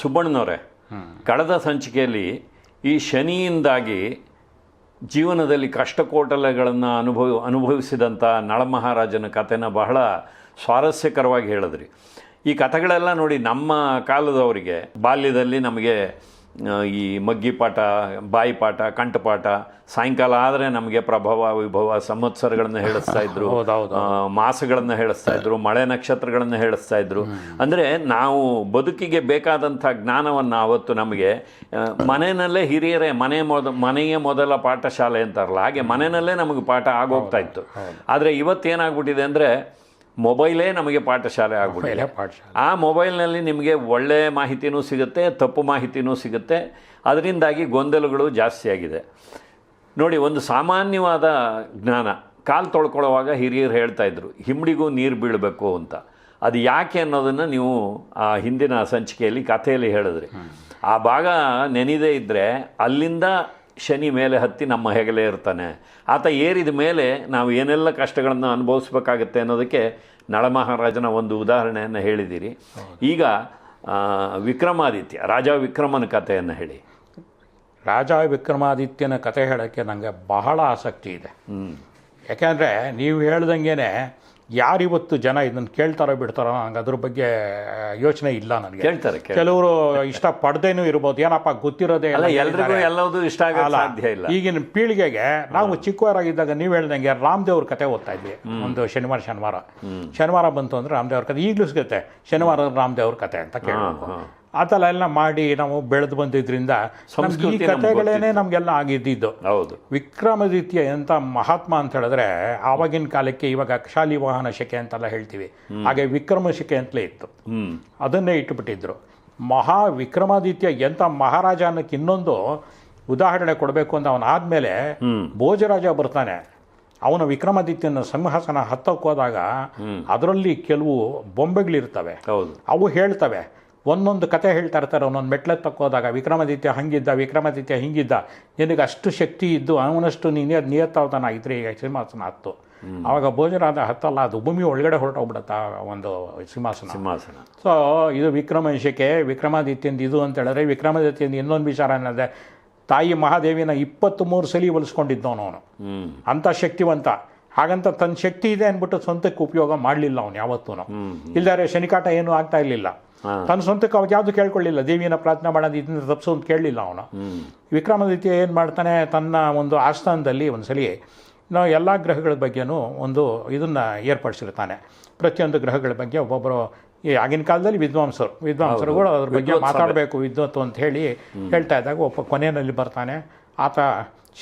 ಸುಬ್ಬಣ್ಣನವರೇ, ಕಳೆದ ಸಂಚಿಕೆಯಲ್ಲಿ ಈ ಶನಿಯಿಂದಾಗಿ ಜೀವನದಲ್ಲಿ ಕಷ್ಟಕೋಟಲೆಗಳನ್ನು ಅನುಭವ ಅನುಭವಿಸಿದಂಥ ನಳಮಹಾರಾಜನ ಕಥೆನ ಬಹಳ ಸ್ವಾರಸ್ಯಕರವಾಗಿ ಹೇಳಿದ್ರಿ. ಈ ಕಥೆಗಳೆಲ್ಲ ನೋಡಿ ನಮ್ಮ ಕಾಲದವರಿಗೆ, ಬಾಲ್ಯದಲ್ಲಿ ನಮಗೆ ಈ ಮಗ್ಗಿ ಪಾಠ ಬಾಯಿ ಪಾಠ ಕಂಠಪಾಠ ಸಾಯಂಕಾಲ ಆದರೆ ನಮಗೆ ಪ್ರಭವ ವಿಭವ ಸಂವತ್ಸರಗಳನ್ನು ಹೇಳಿಸ್ತಾ ಇದ್ರು. ಮಾಸಗಳನ್ನು ಹೇಳಿಸ್ತಾ ಇದ್ರು ಮಳೆ ನಕ್ಷತ್ರಗಳನ್ನು ಹೇಳಿಸ್ತಾ ಇದ್ರು. ಅಂದರೆ ನಾವು ಬದುಕಿಗೆ ಬೇಕಾದಂಥ ಜ್ಞಾನವನ್ನು ಅವತ್ತು ನಮಗೆ ಮನೆಯಲ್ಲೇ ಹಿರಿಯರೇ ಮನೆ ಮೊದ ಮನೆಯ ಮೊದಲ ಪಾಠಶಾಲೆ ಅಂತಾರಲ್ಲ ಹಾಗೆ ಮನೆಯಲ್ಲೇ ನಮಗೆ ಪಾಠ ಆಗೋಗ್ತಾ ಇತ್ತು. ಆದರೆ ಇವತ್ತೇನಾಗ್ಬಿಟ್ಟಿದೆ ಅಂದರೆ ಮೊಬೈಲೇ ನಮಗೆ ಪಾಠಶಾಲೆ ಆಗ್ಬಿಟ್ಟಿದೆ. ಪಾಠಶಾಲೆ. ಆ ಮೊಬೈಲ್ನಲ್ಲಿ ನಿಮಗೆ ಒಳ್ಳೆಯ ಮಾಹಿತಿನೂ ಸಿಗುತ್ತೆ ತಪ್ಪು ಮಾಹಿತಿನೂ ಸಿಗುತ್ತೆ. ಅದರಿಂದಾಗಿ ಗೊಂದಲಗಳು ಜಾಸ್ತಿಯಾಗಿದೆ ನೋಡಿ ಒಂದು ಸಾಮಾನ್ಯವಾದ ಜ್ಞಾನ ಕಾಲು ತೊಳ್ಕೊಳ್ಳೋವಾಗ ಹಿರಿಯರು ಹೇಳ್ತಾ ಇದ್ರು ಹಿಮ್ಮಡಿಗೂ ನೀರು ಬೀಳಬೇಕು ಅಂತ. ಅದು ಯಾಕೆ ಅನ್ನೋದನ್ನು ನೀವು ಆ ಹಿಂದಿನ ಸಂಚಿಕೆಯಲ್ಲಿ ಕಥೆಯಲ್ಲಿ ಹೇಳಿದ್ರಿ. ಆ ಭಾಗ ನೆನೆದೇ ಇದ್ದರೆ ಅಲ್ಲಿಂದ ಶನಿ ಮೇಲೆ ಹತ್ತಿ ನಮ್ಮ ಹೆಗಲೇ ಇರ್ತಾನೆ. ಆತ ಏರಿದ ಮೇಲೆ ನಾವು ಏನೆಲ್ಲ ಕಷ್ಟಗಳನ್ನು ಅನುಭವಿಸ್ಬೇಕಾಗತ್ತೆ ಅನ್ನೋದಕ್ಕೆ ನಳಮಹಾರಾಜನ ಒಂದು ಉದಾಹರಣೆಯನ್ನು ಹೇಳಿದ್ದೀರಿ. ಈಗ ವಿಕ್ರಮಾದಿತ್ಯ ರಾಜ ವಿಕ್ರಮನ ಕಥೆಯನ್ನು ಹೇಳಿ. ರಾಜ ವಿಕ್ರಮಾದಿತ್ಯನ ಕತೆ ಹೇಳೋಕ್ಕೆ ನನಗೆ ಬಹಳ ಆಸಕ್ತಿ ಇದೆ. ಹ್ಞೂ ಯಾಕೆಂದರೆ ನೀವು ಹೇಳ್ದಂಗೆ ಯಾರಿವತ್ತು ಜನ ಇದನ್ನು ಕೇಳ್ತಾರೋ ಬಿಡ್ತಾರೋ ನಂಗೆ ಅದ್ರ ಬಗ್ಗೆ ಯೋಚನೆ ಇಲ್ಲ ನನಗೆ. ಕೇಳ್ತಾರೆ. ಕೆಲವರು ಇಷ್ಟ ಪಡ್ದೇನೂ ಇರ್ಬೋದು. ಏನಪ್ಪ ಗೊತ್ತಿರೋದೇ ಇಲ್ಲ ಎಲ್ಲ ಎಲ್ರಿಗೂ ಎಲ್ಲದೂ ಇಷ್ಟ ಆಗಲ್ಲ ಸಾಧ್ಯ ಇಲ್ಲ. ಈಗಿನ ಪೀಳಿಗೆಗೆ ನಾವು ಚಿಕ್ಕವರಾಗಿದ್ದಾಗ ನೀವು ಹೇಳ್ದಂಗೆ ರಾಮದೇವ್ರ ಕತೆ ಓದ್ತಾ ಇದ್ವಿ. ಒಂದು ಶನಿವಾರ ಶನಿವಾರ. ಶನಿವಾರ ಬಂತು ಅಂದ್ರೆ ರಾಮದೇವ್ರ ಕತೆ. ಈಗಲೂ ಸಿಗುತ್ತೆ ಶನಿವಾರ ರಾಮದೇವ್ರ ಕತೆ ಅಂತ ಕೇಳಬೇಕು. ಆ ಥರ ಎಲ್ಲ ಮಾಡಿ ನಾವು ಬೆಳೆದು ಬಂದಿದ್ದರಿಂದ ಸಂಸ್ಕೃತಿ ಕಥೆಗಳೇನೇ ನಮಗೆಲ್ಲ ಆಗಿದ್ದಿದ್ದು. ಹೌದು. ವಿಕ್ರಮಾದಿತ್ಯ ಎಂತ ಮಹಾತ್ಮ ಅಂತ ಹೇಳಿದ್ರೆ ಆವಾಗಿನ ಕಾಲಕ್ಕೆ ಇವಾಗ ಅಕ್ಷಾಲಿ ವಾಹನ ಶಕೆ ಅಂತೆಲ್ಲ ಹೇಳ್ತೀವಿ. ಹಾಗೆ ವಿಕ್ರಮ ಶಕೆ ಅಂತಲೇ ಇತ್ತು. ಅದನ್ನೇ ಇಟ್ಟುಬಿಟ್ಟಿದ್ರು. ಮಹಾ ವಿಕ್ರಮಾದಿತ್ಯ ಎಂಥ ಮಹಾರಾಜ ಅನ್ನೋಕ್ಕೆ ಇನ್ನೊಂದು ಉದಾಹರಣೆ ಕೊಡಬೇಕು ಅಂತ ಅವನು ಆದಮೇಲೆ ಭೋಜರಾಜ ಬರ್ತಾನೆ. ಅವನ ವಿಕ್ರಮಾದಿತ್ಯನ ಸಿಂಹಾಸನ ಹತ್ತಕ್ಕೆ ಹೋದಾಗ ಅದರಲ್ಲಿ ಕೆಲವು ಬೊಂಬೆಗಳಿರ್ತವೆ. ಹೌದು. ಅವು ಹೇಳ್ತವೆ. ಒಂದೊಂದು ಕತೆ ಹೇಳ್ತಾ ಇರ್ತಾರೆ ಒಂದೊಂದು ಮೆಟ್ಲೆತ್ತಕ್ಕೆ ಹೋದಾಗ ವಿಕ್ರಮಾದಿತ್ಯ ಹಂಗಿದ್ದ ವಿಕ್ರಮಾದಿತ್ಯ ಹಿಂಗಿದ್ದ ನಿನಗೆ ಅಷ್ಟು ಶಕ್ತಿ ಇದ್ದು ಅವನಷ್ಟು ನೀನು ನಿಯತ್ತಾವತನ ಇದ್ರೆ ಈಗ ಸಿಂಹಾಸನ ಹತ್ತು. ಆವಾಗ ಭೋಜರಾದ ಹತ್ತಲ್ಲ ಅದು ಭೂಮಿ ಒಳಗಡೆ ಹೊರಟೋಗ್ಬಿಡತ್ತ ಒಂದು ಸಿಂಹಾಸನ. ಸಿಂಹಾಸನ. ಸೊ ಇದು ವಿಕ್ರಮಶಕ್ಕೆ ವಿಕ್ರಮಾದಿತ್ಯಂದು ಇದು ಅಂತ ಹೇಳಿದ್ರೆ ವಿಕ್ರಮಾದಿತ್ಯಂದು ಇನ್ನೊಂದು ವಿಚಾರ ಏನಂದರೆ ತಾಯಿ ಮಹಾದೇವಿನ ಇಪ್ಪತ್ತ್ಮೂರು ಸಲಿ ಒಲಿಸ್ಕೊಂಡಿದ್ದವನು ಅವನು. ಅಂಥ ಶಕ್ತಿವಂತ. ಹಾಗಂತ ತನ್ನ ಶಕ್ತಿ ಇದೆ ಅಂದ್ಬಿಟ್ಟು ಸ್ವಂತಕ್ಕೆ ಉಪಯೋಗ ಮಾಡಲಿಲ್ಲ ಅವನು ಯಾವತ್ತೂ ಇಲ್ದಾರೆ ಶನಿಕಾಟ ಏನೂ ಆಗ್ತಾ ಇರಲಿಲ್ಲ. ತನ್ನ ಸ್ವಂತಕ್ಕೆ ಅವಾಗ ಯಾವುದು ಕೇಳ್ಕೊಳ್ಳಿಲ್ಲ. ದೇವಿಯನ್ನ ಪ್ರಾರ್ಥನೆ ಮಾಡೋದು ಇದನ್ನ ತಪ್ಸು ಅಂತ ಕೇಳಲಿಲ್ಲ ಅವನು. ವಿಕ್ರಮಾದಿತ್ಯ ಏನು ಮಾಡ್ತಾನೆ? ತನ್ನ ಒಂದು ಆಸ್ಥಾನದಲ್ಲಿ ಒಂದ್ಸಲಿ ನಾವು ಎಲ್ಲ ಗ್ರಹಗಳ ಬಗ್ಗೆನೂ ಒಂದು ಇದನ್ನು ಏರ್ಪಡಿಸಿರ್ತಾನೆ. ಪ್ರತಿಯೊಂದು ಗ್ರಹಗಳ ಬಗ್ಗೆ ಒಬ್ಬೊಬ್ಬರು ಈ ಆಗಿನ ಕಾಲದಲ್ಲಿ ವಿದ್ವಾಂಸರು. ವಿದ್ವಾಂಸರುಗಳು ಅದ್ರ ಬಗ್ಗೆ. ಮಾತಾಡಬೇಕು ವಿದ್ವತ್ತು ಅಂತ ಹೇಳಿ ಹೇಳ್ತಾ ಇದ್ದಾಗ ಒಬ್ಬ ಕೊನೆಯಲ್ಲಿ ಬರ್ತಾನೆ. ಆತ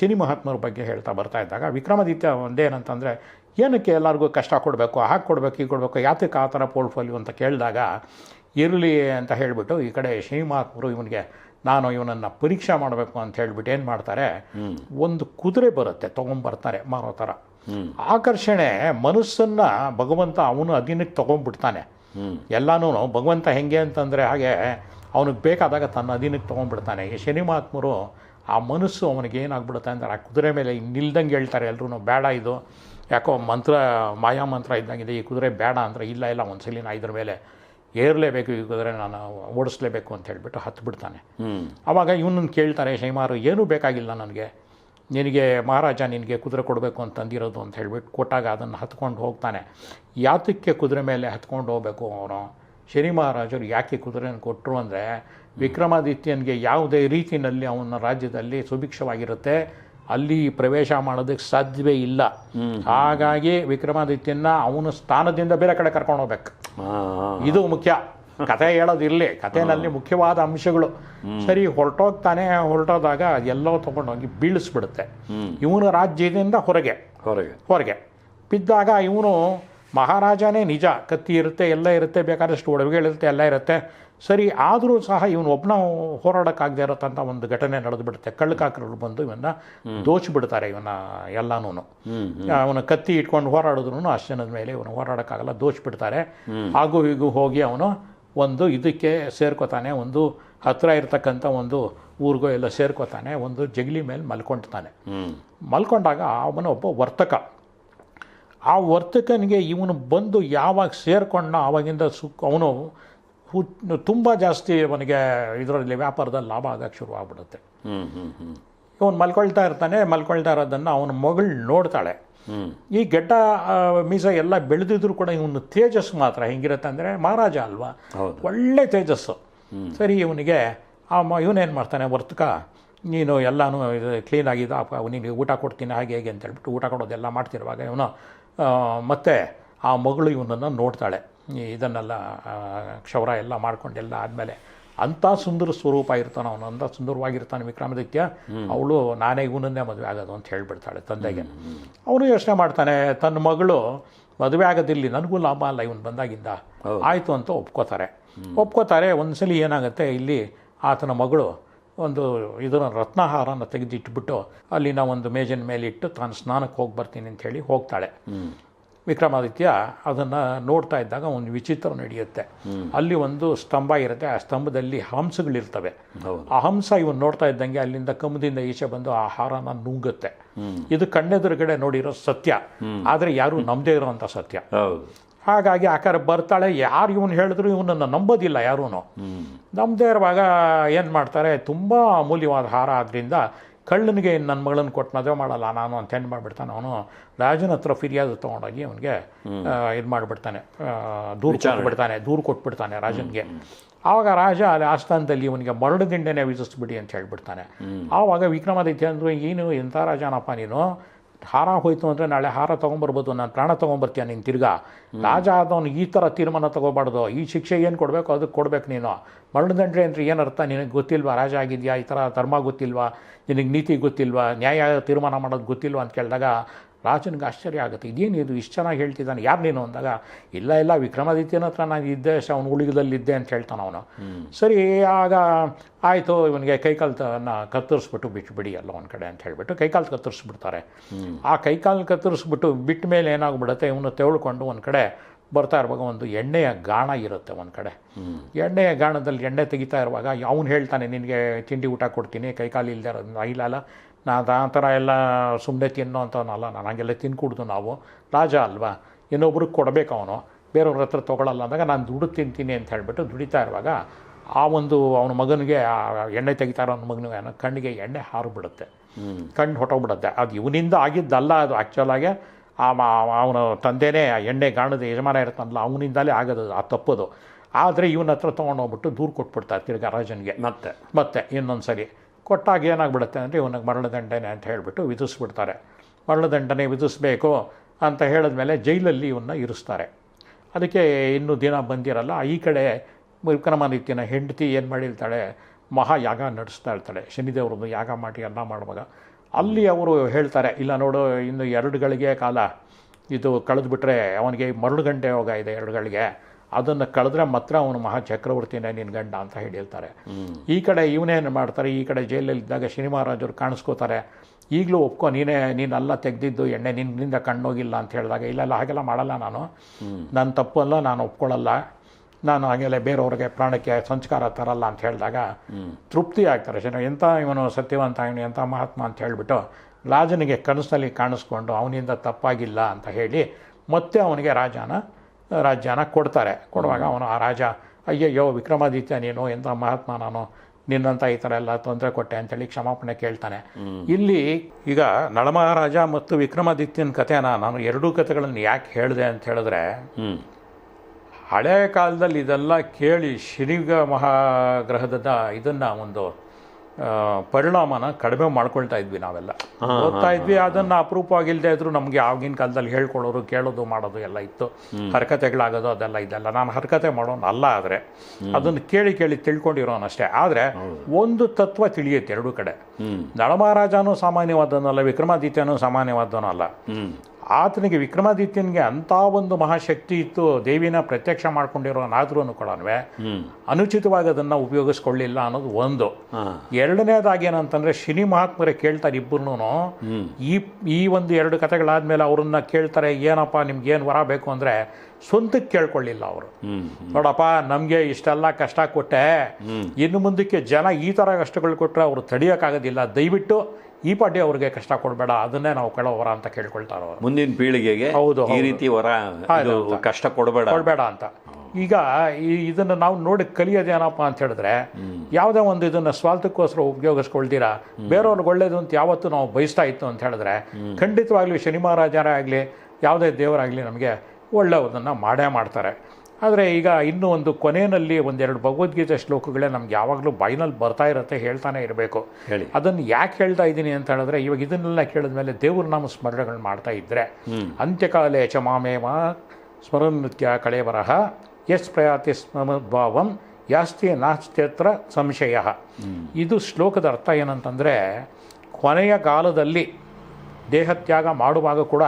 ಶನಿ ಮಹಾತ್ಮರ ಬಗ್ಗೆ ಹೇಳ್ತಾ ಬರ್ತಾ ಇದ್ದಾಗ ವಿಕ್ರಮಾದಿತ್ಯ ಒಂದೇನಂತಂದರೆ ಏನಕ್ಕೆ ಎಲ್ಲರಿಗೂ ಕಷ್ಟ ಕೊಡಬೇಕು? ಹಾಗೆ ಕೊಡಬೇಕು ಹೀಗೆ ಕೊಡಬೇಕು? ಯಾತಕ್ಕೆ ಆ ಥರ ಪೋರ್ಟ್ಫೋಲಿಯೋ ಅಂತ ಕೇಳಿದಾಗ ಇರಲಿ ಅಂತ ಹೇಳಿಬಿಟ್ಟು ಈ ಕಡೆ ಶನಿ ಮಹಾತ್ಮರು ಇವನಿಗೆ ನಾನು ಇವನನ್ನು ಪರೀಕ್ಷೆ ಮಾಡಬೇಕು ಅಂತ ಹೇಳಿಬಿಟ್ಟು ಏನು ಮಾಡ್ತಾರೆ? ಒಂದು ಕುದುರೆ ಬರುತ್ತೆ ತೊಗೊಂಬರ್ತಾರೆ ಮಾರೋ ಥರ ಆಕರ್ಷಣೆ ಮನಸ್ಸನ್ನು ಭಗವಂತ ಅವನು ಅಧೀನಕ್ಕೆ ತೊಗೊಂಡ್ಬಿಡ್ತಾನೆ ಎಲ್ಲನೂ ಭಗವಂತ ಹೆಂಗೆ ಅಂತಂದರೆ ಹಾಗೆ ಅವನಿಗೆ ಬೇಕಾದಾಗ ತನ್ನ ಅಧೀನಕ್ಕೆ ತೊಗೊಂಡ್ಬಿಡ್ತಾನೆ ಈ ಶನಿ ಮಹಾತ್ಮರು ಆ ಮನಸ್ಸು ಅವನಿಗೆ ಏನಾಗ್ಬಿಡುತ್ತೆ ಅಂದರೆ ಆ ಕುದುರೆ ಮೇಲೆ ನಿಲ್ದಂಗೆ ಹೇಳ್ತಾರೆ ಎಲ್ಲರೂ ಬೇಡ ಇದು. ಯಾಕೋ ಮಂತ್ರ ಮಾಯಾ ಮಂತ್ರ ಇದ್ದಂಗಿದೆ ಈ ಕುದುರೆ ಬೇಡ ಅಂದರೆ ಇಲ್ಲ ಇಲ್ಲ ಒಂದ್ಸಲಿ ನಾ ಇದ್ರ ಮೇಲೆ ಏರಲೇಬೇಕು ಈ ಕುದುರೆ ನಾನು ಓಡಿಸ್ಲೇಬೇಕು ಅಂತ ಹೇಳಿಬಿಟ್ಟು ಹತ್ತು ಬಿಡ್ತಾನೆ. ಆವಾಗ ಇವನನ್ನು ಕೇಳ್ತಾರೆ ಶೈಮಾರು ಏನೂ ಬೇಕಾಗಿಲ್ಲ ನನಗೆ. ನಿನಗೆ ಮಹಾರಾಜ ನಿನಗೆ ಕುದುರೆ ಕೊಡಬೇಕು ಅಂತಂದಿರೋದು ಅಂತ ಹೇಳಿಬಿಟ್ಟು ಕೊಟ್ಟಾಗ ಅದನ್ನು ಹತ್ಕೊಂಡು ಹೋಗ್ತಾನೆ. ಯಾತಕ್ಕೆ ಕುದುರೆ ಮೇಲೆ ಹತ್ಕೊಂಡು ಹೋಗಬೇಕು ಅವನು? ಶನಿ ಮಹಾರಾಜರು ಯಾಕೆ ಕುದುರೆನ ಕೊಟ್ಟರು ಅಂದರೆ ವಿಕ್ರಮಾದಿತ್ಯನಿಗೆ ಯಾವುದೇ ರೀತಿಯಲ್ಲಿ ಅವನ ರಾಜ್ಯದಲ್ಲಿ ಸುಭಿಕ್ಷವಾಗಿರುತ್ತೆ. ಅಲ್ಲಿ ಪ್ರವೇಶ ಮಾಡೋದಕ್ಕೆ ಸಾಧ್ಯವೇ ಇಲ್ಲ. ಹಾಗಾಗಿ ವಿಕ್ರಮಾದಿತ್ಯನ ಅವನ ಸ್ಥಾನದಿಂದ ಬೇರೆ ಕಡೆ ಕರ್ಕೊಂಡು ಹೋಗ್ಬೇಕು. ಇದು ಮುಖ್ಯ. ಕತೆ ಹೇಳೋದಿರಲಿ ಕಥೆನಲ್ಲಿ ಮುಖ್ಯವಾದ ಅಂಶಗಳು. ಸರಿ ಹೊರಟೋಗ್ತಾನೆ ಹೊರಟೋದಾಗ ಎಲ್ಲೋ ತೊಗೊಂಡೋಗಿ ಬೀಳಿಸ್ಬಿಡುತ್ತೆ. ಇವನು ರಾಜ್ಯದಿಂದ ಹೊರಗೆ. ಹೊರಗೆ. ಹೊರಗೆ. ಬಿದ್ದಾಗ ಇವನು ಮಹಾರಾಜನೇ ನಿಜ. ಕತ್ತಿ ಇರುತ್ತೆ ಎಲ್ಲ ಇರುತ್ತೆ ಬೇಕಾದಷ್ಟು ಒಡವೆಗಳಿರುತ್ತೆ ಎಲ್ಲ ಇರುತ್ತೆ. ಸರಿ ಆದರೂ ಸಹ ಇವನು ಒಬ್ಬನ ಹೋರಾಡೋಕ್ಕಾಗದೆ ಇರತ್ತಂತ ಒಂದು ಘಟನೆ ನಡೆದು ಬಿಡುತ್ತೆ ಕಳ್ಳಕಾಕರರು ಬಂದು ಇವನ್ನ ದೋಚಿಬಿಡ್ತಾರೆ ಇವನ ಎಲ್ಲಾನು ಅವನ ಕತ್ತಿ ಇಟ್ಕೊಂಡು ಹೋರಾಡಿದ್ರು ಅಷ್ಟು ಜನದ ಮೇಲೆ ಇವನು ಹೋರಾಡೋಕ್ಕಾಗಲ್ಲ ದೋಚಿಬಿಡ್ತಾರೆ ಹಾಗೂ ಹೀಗೂ ಹೋಗಿ ಅವನು ಒಂದು ಇದಕ್ಕೆ ಸೇರ್ಕೋತಾನೆ ಒಂದು ಹತ್ತಿರ ಇರತಕ್ಕಂಥ ಒಂದು ಊರಿಗೋ ಎಲ್ಲ ಸೇರ್ಕೋತಾನೆ ಒಂದು ಜಗಲಿ ಮೇಲೆ ಮಲ್ಕೊಂಡ್ತಾನೆ ಮಲ್ಕೊಂಡಾಗ ಅವನ ಒಬ್ಬ ವರ್ತಕ. ಆ ವರ್ತಕನಿಗೆ ಇವನು ಬಂದು ಯಾವಾಗ ಸೇರ್ಕೊಂಡ ಆವಾಗಿಂದ ಸುಖ ಅವನು ತುಂಬ ಜಾಸ್ತಿ ಅವನಿಗೆ ಇದರಲ್ಲಿ ವ್ಯಾಪಾರದಲ್ಲಿ ಲಾಭ ಆಗಕ್ಕೆ ಶುರು ಆಗ್ಬಿಡುತ್ತೆ. ಇವನು ಮಲ್ಕೊಳ್ತಾ ಇರ್ತಾನೆ ಮಲ್ಕೊಳ್ತಾ ಇರೋದನ್ನು ಅವನ ಮಗಳು ನೋಡ್ತಾಳೆ. ಈ ಗೆಡ್ಡ ಮೀಸ ಎಲ್ಲ ಬೆಳೆದಿದ್ರು ಕೂಡ ಇವನು ತೇಜಸ್ ಮಾತ್ರ. ಹೆಂಗಿರುತ್ತೆ ಅಂದರೆ ಮಹಾರಾಜ ಅಲ್ವಾ? ಒಳ್ಳೆ ತೇಜಸ್ಸು. ಸರಿ ಇವನಿಗೆ ಆ ಮ ಇವನೇನು ಮಾಡ್ತಾನೆ ವರ್ತಕ ನೀನು ಎಲ್ಲನೂ ಇದು ಕ್ಲೀನ್ ಅಪ್ಪ ನಿನಗೆ ಊಟ ಕೊಡ್ತೀನಿ ಹಾಗೆ ಹೇಗೆ ಅಂತ ಹೇಳ್ಬಿಟ್ಟು ಊಟ ಕೊಡೋದೆಲ್ಲ ಮಾಡ್ತಿರುವಾಗ ಇವನು ಮತ್ತೆ ಆ ಮಗಳು ಇವನನ್ನು ನೋಡ್ತಾಳೆ. ಇದನ್ನೆಲ್ಲ ಕ್ಷೌರ ಎಲ್ಲ ಮಾಡ್ಕೊಂಡೆಲ್ಲ ಆದಮೇಲೆ ಅಂಥ ಸುಂದರ ಸ್ವರೂಪ ಇರ್ತಾನೆ ಅವನು ಅಂಥ ಸುಂದರವಾಗಿರ್ತಾನೆ ವಿಕ್ರಮಾದಿತ್ಯ. ಅವಳು ನಾನೇ ಇವನನ್ನೇ ಮದುವೆ ಆಗೋದು ಅಂತ ಹೇಳಿಬಿಡ್ತಾಳೆ ತಂದೆಗೆ. ಅವನು ಯೋಚನೆ ಮಾಡ್ತಾನೆ ತನ್ನ ಮಗಳು ಮದುವೆ ಆಗೋದಿಲ್ಲಿ ನನಗೂ ಲಾಭ ಅಲ್ಲ ಇವನು ಬಂದಾಗಿಂದ. ಆಯಿತು ಅಂತ ಒಪ್ಕೋತಾರೆ. ಒಪ್ಕೋತಾರೆ ಒಂದ್ಸಲಿ ಏನಾಗುತ್ತೆ ಇಲ್ಲಿ ಆತನ ಮಗಳು ಒಂದು ಇದರ ರತ್ನಾಹಾರನ ತೆಗೆದಿಟ್ಬಿಟ್ಟು ಅಲ್ಲಿನ ಒಂದು ಮೇಜಿನ ಮೇಲೆ ಇಟ್ಟು ತಾನು ಸ್ನಾನಕ್ಕೆ ಹೋಗಿ ಬರ್ತೀನಿ ಅಂತ ಹೇಳಿ ಹೋಗ್ತಾಳೆ. ವಿಕ್ರಮಾದಿತ್ಯ ಅದನ್ನು ನೋಡ್ತಾ ಇದ್ದಾಗ ಒಂದು ವಿಚಿತ್ರ ನಡೆಯುತ್ತೆ. ಅಲ್ಲಿ ಒಂದು ಸ್ತಂಭ ಇರುತ್ತೆ. ಆ ಸ್ತಂಭದಲ್ಲಿ ಹಂಸಗಳಿರ್ತವೆ. ಆ ಹಂಸ ಇವನು ನೋಡ್ತಾ ಇದ್ದಂಗೆ ಅಲ್ಲಿಂದ ಕಮದಿಂದ ಈಚೆ ಬಂದು ಆ ಹಾರನ ನುಂಗುತ್ತೆ. ಇದು ಕಣ್ಣೆದುರುಗಡೆ ನೋಡಿರೋ ಸತ್ಯ. ಆದರೆ ಯಾರು ನಂಬದೇ ಇರೋವಂಥ ಸತ್ಯ. ಹೌದು. ಹಾಗಾಗಿ ಆಕಾರ ಬರ್ತಾಳೆ. ಯಾರು ಇವನು ಹೇಳಿದ್ರು ಇವನನ್ನು ನಂಬೋದಿಲ್ಲ ಯಾರೂ ನಂಬದೇ ಇರುವಾಗ ಏನು ಮಾಡ್ತಾರೆ? ತುಂಬ ಅಮೂಲ್ಯವಾದ ಹಾರ ಆದ್ದರಿಂದ ಕಳ್ಳನಿಗೆ ನನ್ನ ಮಗಳನ್ನು ಕೊಟ್ಟು ಮದುವೆ ಮಾಡಲ್ಲ ನಾನು ಅಂತ ಹೆಣ್ಣು ಮಾಡಿಬಿಡ್ತಾನೆ ಅವನು. ರಾಜನ ಹತ್ರ ಫಿರ್ಯಾದು ತೊಗೊಂಡೋಗಿ ಅವನಿಗೆ ಇದು ಮಾಡಿಬಿಡ್ತಾನೆ. ದೂರು ಕೊಟ್ಬಿಡ್ತಾನೆ ದೂರು ಕೊಟ್ಬಿಡ್ತಾನೆ ರಾಜನಿಗೆ. ಆವಾಗ ರಾಜ ಅಲ್ಲಿ ಆಸ್ಥಾನದಲ್ಲಿ ಇವನಿಗೆ ಮರಳು ದಿಂಡೆನೆ ವಿಧಿಸ್ಬಿಡಿ ಅಂತ ಹೇಳ್ಬಿಡ್ತಾನೆ. ಆವಾಗ ವಿಕ್ರಮಾದಿತ್ಯ ಅಂದ್ರು ಏನು ಎಂಥ ರಾಜನಪ್ಪ ನೀನು? ಹಾರ ಹೋಯ್ತು ಅಂದರೆ ನಾಳೆ ಹಾರ ತೊಗೊಂಬರ್ಬೋದು ನಾನು ಪ್ರಾಣ ತೊಗೊಂಬರ್ತೀಯ ನೀನು ತಿರ್ಗಾ? ರಾಜ ಆದವನು ಈ ಥರ ತೀರ್ಮಾನ ತೊಗೋಬಾರ್ದು. ಈ ಶಿಕ್ಷೆ ಏನು ಕೊಡಬೇಕು ಅದಕ್ಕೆ ಕೊಡ್ಬೇಕು ನೀನು. ಮರಣದಂಡ್ರೆ ಅಂದರೆ ಏನರ್ಥ ನಿನಗೆ ಗೊತ್ತಿಲ್ವಾ? ರಾಜ ಆಗಿದೆಯಾ? ಈ ಥರ ಧರ್ಮ ಗೊತ್ತಿಲ್ವಾ? ನಿನಗೆ ನೀತಿ ಗೊತ್ತಿಲ್ವಾ? ನ್ಯಾಯ ತೀರ್ಮಾನ ಮಾಡೋದು ಗೊತ್ತಿಲ್ವಾ ಅಂತ ಕೇಳಿದಾಗ ರಾಜನಿಗೆ ಆಶ್ಚರ್ಯ ಆಗುತ್ತೆ. ಇದೇನು ಇದು? ಇಷ್ಟು ಚೆನ್ನಾಗಿ ಹೇಳ್ತಿದ್ದಾನೆ. ಯಾರು ನೀನು ಅಂದಾಗ ಇಲ್ಲ ಇಲ್ಲ ವಿಕ್ರಮಾದಿತ್ಯನ ಹತ್ರ ನಾನು ಇದ್ದೆ ಅವನು ಉಳಿಗದಲ್ಲಿದ್ದೆ ಅಂತ ಹೇಳ್ತಾನೆ ಅವನು. ಸರಿ ಆಗ ಆಯಿತು ಇವನಿಗೆ ಕೈಕಾಲನ್ನ ಕತ್ತರಿಸ್ಬಿಟ್ಟು ಬಿಟ್ಬಿಡಿ ಅಲ್ಲ ಒಂದು ಕಡೆ ಅಂತ ಹೇಳಿಬಿಟ್ಟು ಕೈಕಾಲು ಕತ್ತರಿಸ್ಬಿಡ್ತಾರೆ. ಆ ಕೈಕಾಲು ಕತ್ತರಿಸ್ಬಿಟ್ಟು ಬಿಟ್ಟ ಮೇಲೆ ಏನಾಗ್ಬಿಡುತ್ತೆ ಇವನು ತೆವಳ್ಕೊಂಡು ಒಂದು ಕಡೆ ಬರ್ತಾ ಇರುವಾಗ ಒಂದು ಎಣ್ಣೆಯ ಗಾಣ ಇರುತ್ತೆ ಒಂದು ಕಡೆ. ಎಣ್ಣೆಯ ಗಾಣದಲ್ಲಿ ಎಣ್ಣೆ ತೆಗಿತಾ ಇರುವಾಗ ಅವನು ಹೇಳ್ತಾನೆ ನಿನಗೆ ತಿಂಡಿ ಊಟ ಕೊಡ್ತೀನಿ ಕೈಕಾಲು ಇಲ್ಲದೆ ಇರೋದು ಇಲ್ಲ ಅಲ್ಲ ನಾನು ಆ ಥರ ಎಲ್ಲ ಸುಮ್ಮನೆ ತಿನ್ನೋ ಅಂಥವನಲ್ಲ ನಾನು ಹಂಗೆಲ್ಲ ತಿನ್ಕೂಡ್ದು ನಾವು. ರಾಜ ಅಲ್ವಾ? ಇನ್ನೊಬ್ರಿಗೆ ಕೊಡಬೇಕು ಅವನು. ಬೇರೆಯವ್ರ ಹತ್ರ ತೊಗೊಳಲ್ಲ ಅಂದಾಗ ನಾನು ದುಡ್ಡು ತಿಂತೀನಿ ಅಂತ ಹೇಳಿಬಿಟ್ಟು ದುಡಿತಾ ಇರುವಾಗ ಆ ಒಂದು ಅವನ ಮಗನಿಗೆ ಆ ಎಣ್ಣೆ ತೆಗಿತಾರೋ ಅವನ ಮಗನಿಗೆ ಏನೋ ಕಣ್ಣಿಗೆ ಎಣ್ಣೆ ಹಾರಿಬಿಡುತ್ತೆ. ಕಣ್ಣು ಹೊಟ್ಟೋಗ್ಬಿಡುತ್ತೆ ಅದು ಇವನಿಂದ ಆಗಿದ್ದಲ್ಲ ಅದು ಆ್ಯಕ್ಚುಲಾಗೆ ಆ ಅವನ ತಂದೆಯೇ ಆ ಎಣ್ಣೆ ಗಾಣದ ಯಜಮಾನ ಇರ್ತಾನಲ್ಲ ಅವನಿಂದಲೇ ಆಗೋದು ಆ ತಪ್ಪದು. ಆದರೆ ಇವನ ಹತ್ರ ತೊಗೊಂಡೋಗ್ಬಿಟ್ಟು ದೂರು ಕೊಟ್ಬಿಡ್ತಾರೆ ತಿರ್ಗಾ ರಾಜನಿಗೆ. ಮತ್ತೆ? ಮತ್ತೆ ಇನ್ನೊಂದು ಸರಿ ಕೊಟ್ಟಾಗ ಏನಾಗ್ಬಿಡುತ್ತೆ ಅಂದರೆ ಇವನಿಗೆ ಮರಣದಂಡನೆ ಅಂತ ಹೇಳಿಬಿಟ್ಟು ವಿಧಿಸ್ಬಿಡ್ತಾರೆ. ಮರಣದಂಡನೆ ವಿಧಿಸ್ಬೇಕು ಅಂತ ಹೇಳಿದ ಮೇಲೆ ಜೈಲಲ್ಲಿ ಇವನ್ನ ಇರಿಸ್ತಾರೆ. ಅದಕ್ಕೆ ಇನ್ನೂ ದಿನ ಬಂದಿರಲ್ಲ, ಈ ಕಡೆ ವಿಕ್ರಮಾದಿತ್ಯನ ಹೆಂಡತಿ ಏನು ಮಾಡಿರ್ತಾಳೆ, ಮಹಾಯಾಗ ನಡೆಸ್ತಾ ಇರ್ತಾಳೆ ಶನಿದೇವ್ರದ್ದು ಯಾಗ ಮಾಡಿ ಅನ್ನ ಮಾಡುವಾಗ. ಅಲ್ಲಿ ಅವರು ಹೇಳ್ತಾರೆ, ಇಲ್ಲ ನೋಡು, ಇನ್ನು ಎರಡು ಗಳಿಗೆ ಕಾಲ, ಇದು ಕಳೆದುಬಿಟ್ರೆ ಅವನಿಗೆ ಮರಳು ಗಂಟೆ ಯೋಗ ಇದೆ ಎರಡು ಗಳಿಗೆ. ಅದನ್ನು ಕಳೆದ್ರೆ ಮಾತ್ರ ಅವನು ಮಹಾ ಚಕ್ರವರ್ತಿನೇ ನಿನ್ನ ಗಂಡ ಅಂತ ಹೇಳಿರ್ತಾರೆ. ಈ ಕಡೆ ಇವನೇನು ಮಾಡ್ತಾರೆ ಈ ಕಡೆ ಜೈಲಲ್ಲಿ ಇದ್ದಾಗ ಶನಿ ಮಹಾರಾಜರು ಕಾಣಿಸ್ಕೋತಾರೆ. ಈಗಲೂ ಒಪ್ಕೊ ನೀನೇ ನೀನೆಲ್ಲ ತೆಗೆದಿದ್ದು ಎಣ್ಣೆ ನಿನ್ನಿಂದ ಕಣ್ಣೋಗಿಲ್ಲ ಅಂತ ಹೇಳಿದಾಗ ಇಲ್ಲೆಲ್ಲ ಇಲ್ಲ ಹಾಗೆಲ್ಲ ಮಾಡಲ್ಲ ನಾನು. ನನ್ನ ತಪ್ಪಲ್ಲ ನಾನು ಒಪ್ಕೊಳ್ಳಲ್ಲ. ನಾನು ಹಾಗೆಲ್ಲ ಬೇರೆಯವ್ರಿಗೆ ಪ್ರಾಣಕ್ಕೆ ಸಂಸ್ಕಾರ ತರಲ್ಲ ಅಂತ ಹೇಳಿದಾಗ ತೃಪ್ತಿ ಆಗ್ತಾರೆ. ಜನ ಎಂಥ ಇವನು ಸತ್ಯವಂತ ಇವನು ಎಂಥ ಮಹಾತ್ಮ ಅಂತ ಹೇಳಿಬಿಟ್ಟು ರಾಜನಿಗೆ ಕನಸಲ್ಲಿ ಕಾಣಿಸ್ಕೊಂಡು ಅವನಿಂದ ತಪ್ಪಾಗಿಲ್ಲ ಅಂತ ಹೇಳಿ ಮತ್ತೆ ಅವನಿಗೆ ರಾಜನ ರಾಜ್ಯನ ಕೊಡ್ತಾರೆ. ಕೊಡುವಾಗ ಅವನು ಆ ರಾಜ ಅಯ್ಯಯ್ಯೋ ವಿಕ್ರಮಾದಿತ್ಯ ನೀನು ಎಂಥ ಮಹಾತ್ಮ ನಾನು ನಿನ್ನಂತ ಈ ಥರ ಎಲ್ಲ ತೊಂದರೆ ಕೊಟ್ಟೆ ಅಂತೇಳಿ ಕ್ಷಮಾಪಣೆ ಕೇಳ್ತಾನೆ. ಇಲ್ಲಿ ಈಗ ನಳಮಹಾರಾಜ ಮತ್ತು ವಿಕ್ರಮಾದಿತ್ಯನ ಕಥೆನ ನಾನು ಎರಡೂ ಕಥೆಗಳನ್ನು ಯಾಕೆ ಹೇಳಿದೆ ಅಂತ ಹೇಳಿದ್ರೆ ಹಳೆ ಕಾಲದಲ್ಲಿ ಇದೆಲ್ಲ ಕೇಳಿ ಶಿರಿಗ ಮಹಾಗ್ರಹದ ಇದನ್ನು ಒಂದು ಪರಿಣಾಮನ ಕಡಿಮೆ ಮಾಡ್ಕೊಳ್ತಾ ಇದ್ವಿ ನಾವೆಲ್ಲ. ಓದ್ತಾ ಇದ್ವಿ ಅದನ್ನ ಅಪರೂಪವಾಗಿಲ್ಲದೆ ಇದ್ರು ನಮಗೆ ಆಗಿನ ಕಾಲದಲ್ಲಿ ಹೇಳ್ಕೊಳ್ಳೋರು ಕೇಳೋದು ಮಾಡೋದು ಎಲ್ಲ ಇತ್ತು. ಹರಕತೆಗಳಾಗೋದು ಅದೆಲ್ಲ ಇದೆಲ್ಲ. ನಾನು ಹರಕತೆ ಮಾಡೋನು ಅಲ್ಲ ಆದ್ರೆ ಅದನ್ನು ಕೇಳಿ ಕೇಳಿ ತಿಳ್ಕೊಂಡಿರೋನಷ್ಟೇ ಆದ್ರೆ ಒಂದು ತತ್ವ ತಿಳಿಯುತ್ತೆ ಎರಡು ಕಡೆ. ನಳಮಹಾರಾಜನೂ ಸಾಮಾನ್ಯವಾದನಲ್ಲ ವಿಕ್ರಮಾದಿತ್ಯನೂ ಸಾಮಾನ್ಯವಾದನೂ ಅಲ್ಲ. ಆತನಿಗೆ ವಿಕ್ರಮಾದಿತ್ಯನಿಗೆ ಅಂಥ ಒಂದು ಮಹಾಶಕ್ತಿ ಇತ್ತು ದೇವಿನ ಪ್ರತ್ಯಕ್ಷ ಮಾಡ್ಕೊಂಡಿರೋನಾದ್ರೂ ಕೂಡ ಹ್ಞೂ ಅನುಚಿತವಾಗಿ ಅದನ್ನು ಉಪಯೋಗಿಸ್ಕೊಳ್ಳಿಲ್ಲ ಅನ್ನೋದು ಒಂದು. ಎರಡನೇದಾಗಿ ಏನಂತಂದ್ರೆ ಶನಿ ಮಹಾತ್ಮರೇ ಕೇಳ್ತಾರೆ ಇಬ್ಬರೂ ಈ ಈ ಒಂದು ಎರಡು ಕಥೆಗಳಾದ್ಮೇಲೆ ಅವ್ರನ್ನ ಕೇಳ್ತಾರೆ ಏನಪ್ಪ ನಿಮ್ಗೆ ಏನು ವರ ಬೇಕು ಅಂದರೆ ಸ್ವಂತಕ್ಕೆ ಕೇಳ್ಕೊಳ್ಳಿಲ್ಲ ಅವರು. ನೋಡಪ್ಪ ನಮಗೆ ಇಷ್ಟೆಲ್ಲ ಕಷ್ಟ ಕೊಟ್ಟೆ. ಇನ್ನು ಮುಂದಕ್ಕೆ ಜನ ಈ ಥರ ಕಷ್ಟಗಳು ಕೊಟ್ಟರೆ ಅವರು ತಡೆಯೋಕ್ಕಾಗೋದಿಲ್ಲ. ದಯವಿಟ್ಟು ಈ ಪಾಟಿ ಅವ್ರಿಗೆ ಕಷ್ಟ ಕೊಡಬೇಡ ಅದನ್ನೇ ನಾವು ಕೇಳೋ ವರ ಅಂತ ಕೇಳ್ಕೊಳ್ತಾರೆ ಅವರು. ಮುಂದಿನ ಪೀಳಿಗೆಗೆ ಹೌದು, ಈ ರೀತಿ ವರ ಕಷ್ಟ ಕೊಡಬೇಡ. ಕೊಡಬೇಡ ಅಂತ. ಈಗ ಈ ಇದನ್ನು ನಾವು ನೋಡಿ ಕಲಿಯೋದೇನಪ್ಪ ಅಂತ ಹೇಳಿದ್ರೆ ಯಾವುದೇ ಒಂದು ಇದನ್ನು ಸ್ವಾರ್ಥಕ್ಕೋಸ್ಕರ ಉಪಯೋಗಿಸ್ಕೊಳ್ತೀರಾ? ಬೇರೆಯವ್ರಿಗೆ ಒಳ್ಳೇದು ಅಂತ ಯಾವತ್ತೂ ನಾವು ಬಯಸ್ತಾ ಇತ್ತು ಅಂತ ಹೇಳಿದ್ರೆ ಖಂಡಿತವಾಗ್ಲೂ ಶನಿ ಮಹಾರಾಜರೇ ಆಗಲಿ ಯಾವುದೇ ದೇವರಾಗಲಿ ನಮಗೆ ಒಳ್ಳೆಯದನ್ನು ಮಾಡೇ ಮಾಡ್ತಾರೆ. ಆದರೆ ಈಗ ಇನ್ನೂ ಒಂದು ಕೊನೆಯಲ್ಲಿ ಒಂದೆರಡು ಭಗವದ್ಗೀತೆ ಶ್ಲೋಕಗಳೇ ನಮ್ಗೆ ಯಾವಾಗಲೂ ಬಾಯಿನಲ್ಲಿ ಬರ್ತಾ ಇರುತ್ತೆ ಹೇಳ್ತಾನೆ ಇರಬೇಕು. ಹೇಳಿ. ಅದನ್ನು ಯಾಕೆ ಹೇಳ್ತಾ ಇದ್ದೀನಿ ಅಂತ ಹೇಳಿದ್ರೆ ಇವಾಗ ಇದನ್ನೆಲ್ಲ ಕೇಳಿದ ಮೇಲೆ ದೇವ್ರ ನಾಮ ಸ್ಮರಣೆಗಳು ಮಾಡ್ತಾ ಇದ್ದರೆ ಅಂತ್ಯಕಾಲೇ ಯಚಮಾಮೇಮ ಸ್ಮರಣ ನೃತ್ಯ ಎಸ್ ಪ್ರಯಾತಿ ಸ್ಮಭಾವಂ ಯಾಸ್ತಿ ನಾಸ್ತ್ಯತ್ರ ಸಂಶಯ. ಇದು ಶ್ಲೋಕದ ಅರ್ಥ ಏನಂತಂದರೆ ಕೊನೆಯ ಕಾಲದಲ್ಲಿ ದೇಹತ್ಯಾಗ ಮಾಡುವಾಗ ಕೂಡ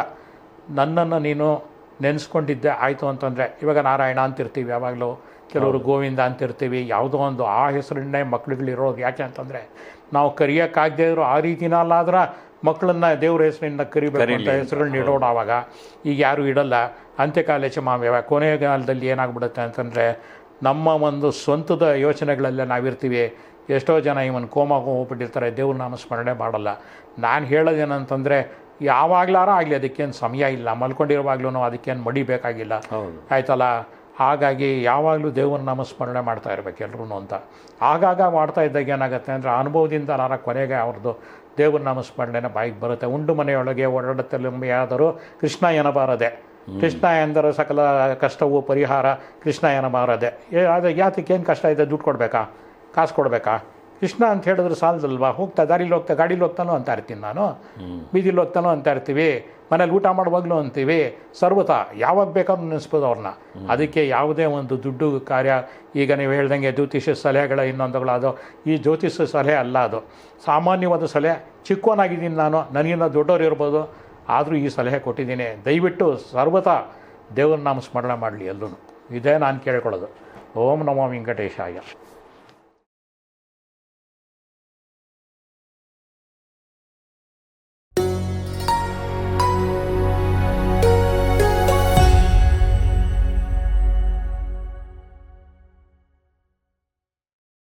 ನನ್ನನ್ನು ನೀನು ನೆನೆಸ್ಕೊಂಡಿದ್ದೆ ಆಯಿತು ಅಂತಂದರೆ ಇವಾಗ ನಾರಾಯಣ ಅಂತಿರ್ತೀವಿ ಯಾವಾಗಲೂ ಕೆಲವರು ಗೋವಿಂದ ಅಂತಿರ್ತೀವಿ ಯಾವುದೋ ಒಂದು ಆ ಹೆಸರನ್ನೇ ಮಕ್ಳುಗಳಿರೋದು ಯಾಕೆ ಅಂತಂದರೆ ನಾವು ಕರಿಯೋಕ್ಕಾಗದೇ ಇರೋ ಆ ರೀತಿನಲ್ಲಾದ್ರೆ ಮಕ್ಕಳನ್ನ ದೇವ್ರ ಹೆಸರಿನಿಂದ ಕರಿಬೇಕು ಅಂತ ಹೆಸರುಗಳನ್ನ ಇಡೋಣ ಆವಾಗ ಈಗ ಯಾರು ಇಡಲ್ಲ. ಅಂತ್ಯಕಾಲ ಮಾವ್ಯವ ಕೊನೆಯ ಕಾಲದಲ್ಲಿ ಏನಾಗ್ಬಿಡುತ್ತೆ ಅಂತಂದರೆ ನಮ್ಮ ಒಂದು ಸ್ವಂತದ ಯೋಚನೆಗಳಲ್ಲೇ ನಾವಿರ್ತೀವಿ. ಎಷ್ಟೋ ಜನ ಇವನ್ ಕೋಮಾಗ ಹೋಗ್ಬಿಟ್ಟಿರ್ತಾರೆ ದೇವ್ರ ನಾಮ ಸ್ಮರಣೆ ಮಾಡಲ್ಲ. ನಾನು ಹೇಳೋದೇನಂತಂದರೆ ಯಾವಾಗಲಾರ ಆಗಲಿ ಅದಕ್ಕೇನು ಸಮಯ ಇಲ್ಲ. ಮಲ್ಕೊಂಡಿರುವಾಗ್ಲೂ ಅದಕ್ಕೇನು ಮಡಿಬೇಕಾಗಿಲ್ಲ ಆಯ್ತಲ್ಲ? ಹಾಗಾಗಿ ಯಾವಾಗಲೂ ದೇವ್ರ ನಾಮ ಸ್ಮರಣೆ ಮಾಡ್ತಾ ಇರ್ಬೇಕು ಎಲ್ರೂ ಅಂತ. ಆಗಾಗ ಮಾಡ್ತಾ ಇದ್ದಾಗ ಏನಾಗುತ್ತೆ ಅಂದರೆ ಅನುಭವದಿಂದ ನಾರ ಕೊನೆಗೆ ಅವ್ರದ್ದು ದೇವ್ರ ನಾಮ ಸ್ಮರಣೆನ ಬಾಯಿಗೆ ಬರುತ್ತೆ. ಉಂಡು ಮನೆಯೊಳಗೆ ಓಡಾಡುತ್ತಲೆಂಬೆಯಾದರೂ ಕೃಷ್ಣ ಎನಬಾರದೆ ಕೃಷ್ಣ ಎಂದರೆ ಸಕಲ ಕಷ್ಟವು ಪರಿಹಾರ ಕೃಷ್ಣ ಎನಬಾರದೆ ಏ ಅದು ಯಾತಕ್ಕೆ ಏನು ಕಷ್ಟ ಇದೆ? ದುಡ್ಡು ಕೊಡಬೇಕಾ? ಕಾಸು ಕೊಡಬೇಕಾ? ಕೃಷ್ಣ ಅಂತ ಹೇಳಿದ್ರೆ ಸಾಲದಲ್ವಾ? ಹೋಗ್ತಾ ದಾರಿಲಿ ಹೋಗ್ತಾ ಗಾಡೀಲಿ ಹೋಗ್ತಾನೋ ಅಂತ ಇರ್ತೀನಿ ನಾನು. ಬೀದಿಲಿ ಹೋಗ್ತಾನೋ ಅಂತ ಇರ್ತೀವಿ. ಮನೇಲಿ ಊಟ ಮಾಡುವಾಗಲೂ ಅಂತೀವಿ. ಸರ್ವತ ಯಾವಾಗ ಬೇಕಾದ್ರೂ ನೆನೆಸ್ಬೋದು ಅವ್ರನ್ನ. ಅದಕ್ಕೆ ಯಾವುದೇ ಒಂದು ದುಡ್ಡು ಕಾರ್ಯ ಈಗ ನೀವು ಹೇಳ್ದಂಗೆ ಜ್ಯೋತಿಷ್ಯ ಸಲಹೆಗಳ ಇನ್ನೊಂದುಗಳು ಅದು ಈ ಜ್ಯೋತಿಷ್ಯ ಸಲಹೆ ಅಲ್ಲ ಅದು. ಸಾಮಾನ್ಯವಾದ ಸಲಹೆ ಚಿಕ್ಕವನಾಗಿದ್ದೀನಿ ನಾನು ನನಗಿನ್ನ ದೊಡ್ಡವ್ರು ಇರ್ಬೋದು ಆದರೂ ಈ ಸಲಹೆ ಕೊಟ್ಟಿದ್ದೀನಿ. ದಯವಿಟ್ಟು ಸರ್ವತ ದೇವರ ನಾಮ ಸ್ಮರಣೆ ಮಾಡಲಿ ಎಲ್ಲರೂ ಇದೇ ನಾನು ಕೇಳ್ಕೊಳ್ಳೋದು. ಓಂ ನಮೋ ವೆಂಕಟೇಶಾಯ.